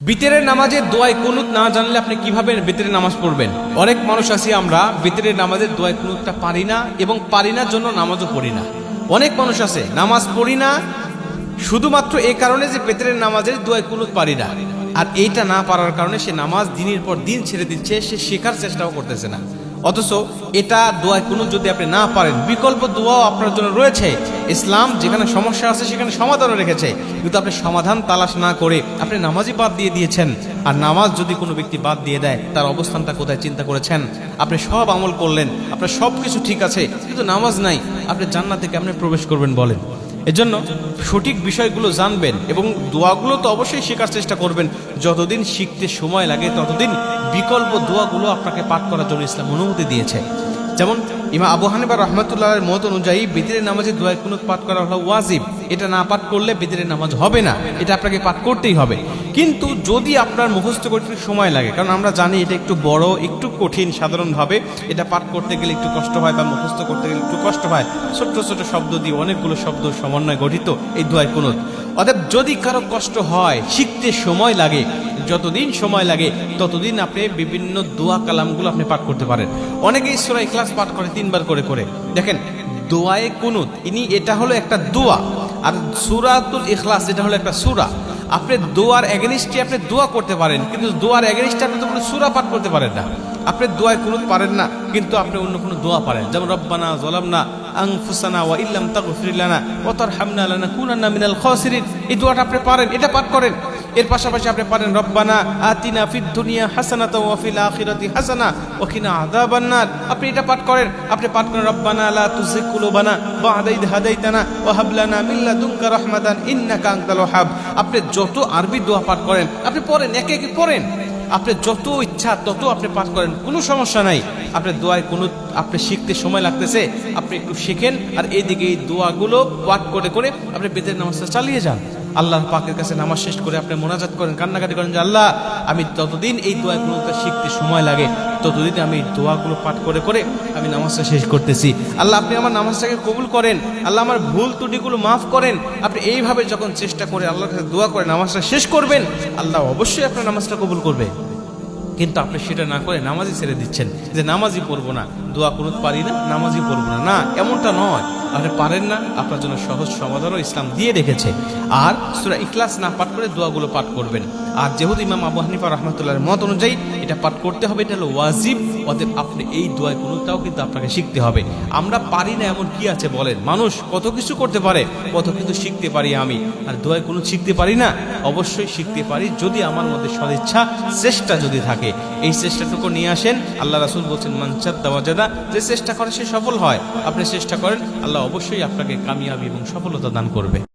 বিতেরের নামাজের দোয়ায় কুনুত না জানলে আপনি কীভাবে বিতেরের নামাজ পড়বেন? অনেক মানুষ আছি আমরা, বিতেরের নামাজের দোয়ায় কুনুতটা পারি না এবং পারি না জন্য নামাজও পড়ি না। অনেক মানুষ আছে, নামাজ পড়ি না, শুধুমাত্র এই কারণে যে বেতেরের নামাজের দোয়ায় কুনুত পারি না। আর এইটা না পারার কারণে সে নামাজ দিনের পর দিন ছেড়ে দিচ্ছে, সে শেখার চেষ্টাও করতেছে না। অথচ এটা দোয়ায় কোনো যদি আপনি না পারেন, বিকল্প দোয়াও আপনার জন্য রয়েছে। ইসলাম যেখানে সমস্যা আছে সেখানে সমাধানও রেখেছে। কিন্তু আপনি সমাধান তালাশ না করে আপনি নামাজই বাদ দিয়ে দিয়েছেন। আর নামাজ যদি কোনো ব্যক্তি বাদ দিয়ে দেয়, তার অবস্থানটা কোথায় চিন্তা করেছেন? আপনি সব আমল করলেন, আপনার সব কিছু ঠিক আছে, কিন্তু নামাজ নাই। আপনি জান্নাতে কেমনে প্রবেশ করবেন বলেন? এজন্য সঠিক বিষয়গুলো জানবেন এবং দোয়াগুলো তো অবশ্যই শেখার চেষ্টা করবেন। যতদিন শিখতে সময় লাগে, ততদিন বিকল্প দোয়াগুলো আপনাকে পাঠ করার জন্য ইসলাম অনুমতি দিয়েছে। যেমন ইমা আবু হানিবা রহমতুল্লাহের মত অনুযায়ী বেদিরের নামাজে দোয়ায় কুনুত পাঠ করা হলো ওয়াজিব। এটা না পাঠ করলে বেদিরের নামাজ হবে না। এটা আপনাকে পাঠ করতেই হবে। কিন্তু যদি আপনার মুখস্থ করতে সময় লাগে, কারণ আমরা জানি এটা একটু বড়, একটু কঠিন সাধারণভাবে, এটা পাঠ করতে গেলে একটু কষ্ট হয় বা মুখস্থ করতে গেলে একটু কষ্ট হয়। ছোট্ট ছোট শব্দ দিয়ে অনেকগুলো শব্দ সমন্বয় গঠিত এই দোয়ায় কুনুত। অতএব যদি কারও কষ্ট হয়, শিখতে সময় লাগে, যতদিন সময় লাগে, ততদিন আপনি বিভিন্ন দোয়া কালামগুলো আপনি পাঠ করতে পারেন। অনেকেই সুরা ক্লাস পাঠ করে, তিনবার করে করে। দেখেন, দোয়ায় কুনুত, ইনি এটা হলো একটা দোয়া, আর সুরাতুল ইখলাস এটা হলো একটা সুরা। আপনি দোয়ার এগেনিস্টে আপনি দোয়া করতে পারেন, কিন্তু দোয়ার এগেনিস্টে আপনি তো কোনো সুরা পাঠ করতে পারেন না। আপনি দোয়ায় কোনো পারেন না, কিন্তু আপনি অন্য কোনো দোয়া পারেন। যেমন, রব্বানা জলামনা আংফুসানা ওয়া ইল্লাম তাগফির লানা ওয়া তারহামনা লানা কুনান্না মিনাল খাসিরিন। এই দোয়াটা আপনি পারেন, এটা পাঠ করেন। এর পাশাপাশি আপনি পারেন, রব্বানা আতিনা ফিদ দুনিয়া হাসানাতা ওয়া ফিল আখিরাতি হাসানা ওয়া আদা বান্নার আপনি এটা পাঠ করেন, আপনি পাঠ করেন, রব্বানা লা তুযিগ কুলুবানা বা'দা ইদ হাদাইতানা ওয়া হাব লানা মিন লাদুনকা রাহমাতান ইন্নাকা আনতাল ওয়াহাব। আপনি যত আরবি দোয়া পাঠ করেন, আপনি পড়েন, একে একে পড়েন। আপনি যত ইচ্ছা, তত আপনি পাঠ করেন, কোনো সমস্যা নাই। আপনি দোয়ায় কোনো, আপনি শিখতে সময় লাগতেছে, আপনি একটু শিখেন, আর এইদিকে এই দোয়াগুলো পাঠ করে করে আপনি বেদের নামাজটা চালিয়ে যান। আল্লাহর পাকের কাছে নামাজ শেষ করে আপনি মোনাজাত করেন, কান্নাকাটি করেন যে আল্লাহ, আমি ততদিন এই দোয়াগুলো শিখতে সময় লাগে, ততদিন আমি এই দোয়াগুলো পাঠ করে করে আমি নামাজটা শেষ করতেছি। আল্লাহ, আপনি আমার নামাজটাকে কবুল করেন, আল্লাহ আমার ভুল ত্রুটিগুলো মাফ করেন, আপনি এইভাবে যখন চেষ্টা করে আল্লাহর কাছে দোয়া করে নামাজটা শেষ করবেন, আল্লাহ অবশ্যই আপনার নামাজটা কবুল করবে। কিন্তু আপনি সেটা না করে নামাজই ছেড়ে দিচ্ছেন। যে নামাজই পড়ব না, দোয়া কোনো পারি না, নামাজই পড়ব না। না, এমনটা নয়। আপনি পারেন না, আপনার জন্য সহজ সমাধানও ইসলাম দিয়ে রেখেছে। আর সুরা ইখলাস না পাঠ করে দোয়াগুলো পাঠ করবেন। আর যেহেতু ইমাম আবু হানিফা রহমতুল্লাহর মত অনুযায়ী এটা পাঠ করতে হবে, এটা হলো ওয়াজিব। অতএব আপনি এই দোয়া কোনোটাও কিন্তু আপনাকে শিখতে হবে। আমরা পারি না এমন কি আছে বলেন? মানুষ কত কিছু করতে পারে, কত কিছু শিখতে পারি আমি। আর দোয়ায় কোনো শিখতে পারি না? অবশ্যই শিখতে পারি যদি আমার মধ্যে সদিচ্ছা, চেষ্টা যদি থাকে। এই চেষ্টাটুকু নিয়ে আসেন, আল্লাহ রাসুল বলছেন মানচাদ দাওয়াজাদা যে চেষ্টা করে সে সফল হয়। আপনি চেষ্টা করেন, আল্লাহ অবশ্যই আপনাকে কামিয়াবি এবং সফলতা দান করবে।